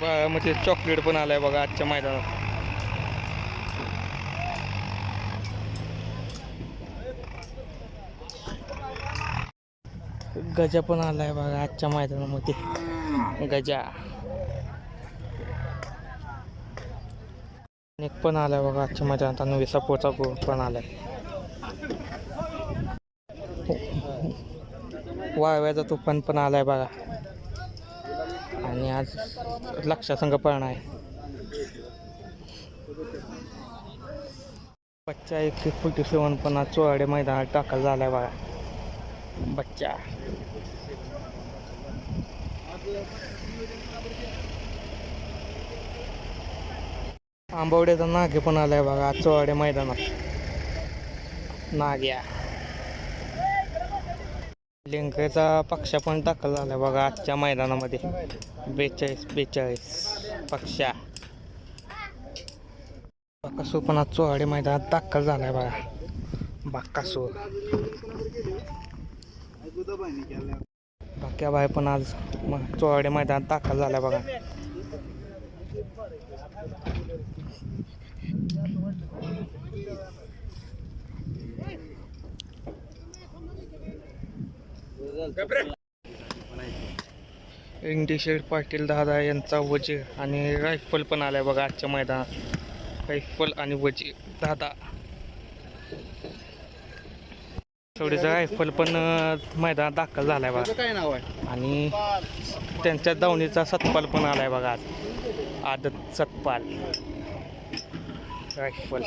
बाळामध्ये म्हणजे चॉकलेट पण आलाय बघा आजच्या मैदानात. गजा पण आलाय बघा आजच्या मैदानामध्ये. गजा. एक पण आलाय बघा आजच्या मैदानात आणि विसापूरचा गोल पण आलाय. वाळव्याचा तुफान पण आलाय बघा. आणि आज लक्षासंग पण आहे. बच्चा एक फुटी सेवन पण आज चोराडे मैदानात टाकला झालाय बघा. बच्चा. आंबवड्याचा नागे पण आलाय बघा आज मैदानात. नाग्या. लिंकेचा पक्षा पण दाखल झाला बघा आजच्या मैदानामध्ये. बेचाळीस बेचाळीस पक्षा. बाकासू पण आज चोहाडे मैदानात दाखल झालाय बघा. बाकासूर बाक्या बाय पण आज चोहाडे मैदानात दाखल झालाय बघा. इंडिशेड पाटील दादा यांचा वजीर आणि रायफल पण आलाय बघा आजच्या मैदानात. रायफल आणि वजीर दादा. थोडीचा रायफल पण मैदानात दाखल झालाय बघा. काय नाव आहे? आणि त्यांच्या दावणीचा सतपाल पण आलाय बघा आज. आदत सतपाल. रायफल.